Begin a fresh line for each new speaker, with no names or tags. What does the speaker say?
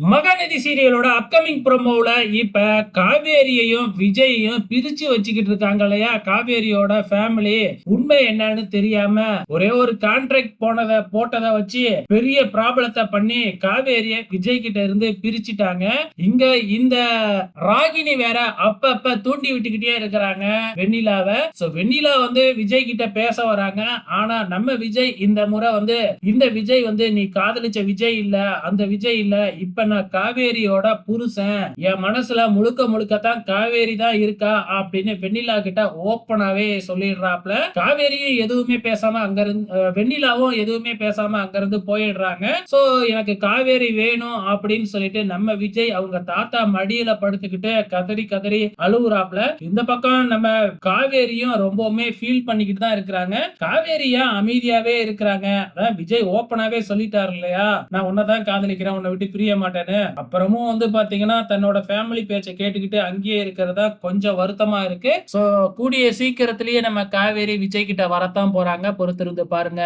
Mahanadi சீரியலோட upcoming ப்ரொமோவில் இப்ப காவேரியையும் விஜயையும் பிரிச்சு வச்சுக்கிட்டு இருக்காங்க இல்லையா? காவேரியோட ஃபேமிலி உண்மை என்னன்னு தெரியாம ஒரே ஒரு கான்ட்ராக்ட் போனதை போட்டதை வச்சு பெரிய ப்ராப்ளத்தை பண்ணி காவேரிய விஜய் கிட்ட இருந்து பிரிச்சுட்டாங்க. இங்க இந்த ராகினி வேற அப்பப்ப தூண்டி விட்டுக்கிட்டே இருக்கிறாங்க வெண்ணிலாவை. சோ வெண்ணிலா வந்து விஜய் கிட்ட பேச வராங்க. ஆனா நம்ம விஜய் இந்த முறை வந்து இந்த விஜய் வந்து நீ காதலிச்ச விஜய் இல்ல அந்த விஜய் இல்ல இப்ப நான் காவேரியோட புருஷன். என் மனசுல முழுக்க முழுக்க தான் காவேரி தான் இருக்கா அப்படின்னு வெண்ணிலா கிட்ட ஓப்பனாவே சொல்லிடுறாப்ல காவேரியும் எதுவுமே பேசாம அங்க இருந்து வெண்ணிலாவும் எதுவுமே பேசாம அங்க இருந்து போயிடுறாங்க. சோ எனக்கு காவேரி வேணும் அப்படின்னு சொல்லிட்டு நம்ம விஜய் அவங்க தாத்தா மடியில படுத்துக்கிட்டு கதறி கதறி அழுகுறாப்ல இந்த பக்கம் நம்ம காவேரியும் ரொம்பவுமே ஃபீல் பண்ணிக்கிட்டு தான் இருக்கிறாங்க. காவேரியா அமைதியாவே இருக்கிறாங்க? விஜய் ஓப்பனாவே சொல்லிட்டாரு இல்லையா? நான் உன்னதான் காதலிக்கிறேன் உன்னை விட்டு பிரிய மாட்டேன். மாட்டேன்னு அப்புறமும் வந்து பாத்தீங்கன்னா தன்னோட ஃபேமிலி பேச்சை கேட்டுக்கிட்டு அங்கேயே இருக்கிறதா கொஞ்சம் வருத்தமா இருக்கு. சோ கூடிய சீக்கிரத்திலேயே நம்ம காவேரி விஜய் கிட்ட வரத்தான் போறாங்க. பொறுத்திருந்து பாருங்க.